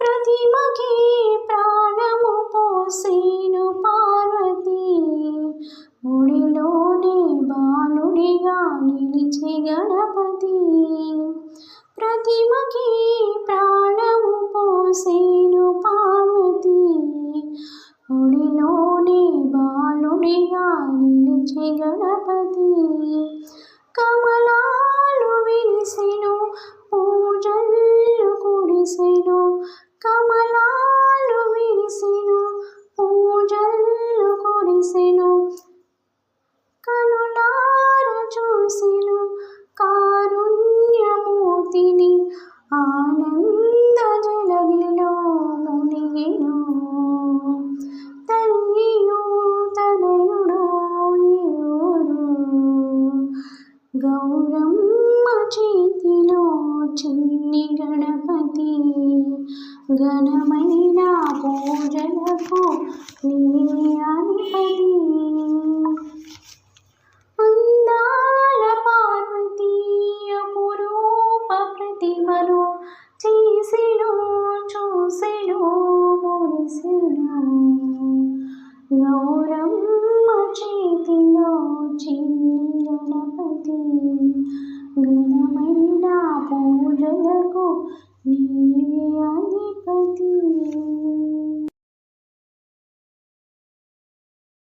ప్రతిమకి ప్రాణము పోసేను పార్వతి. గుడిలోనే బాలుడిగా నిలిచే గణపతి. ప్రతిమకి ప్రాణము పోసేను పార్వతి. గుడిలోనే బాలుడిగా నిలిచే గణపతి. ఆనంద జలగిలో మునిగెను. తల్లియు తనయుడు ఇరువురు గౌరమ్మ చేతిలో చిన్ని గణపతి. ఘనమైన పో స్థితి ఘనమైన పూజలకు నీవే అధిపతి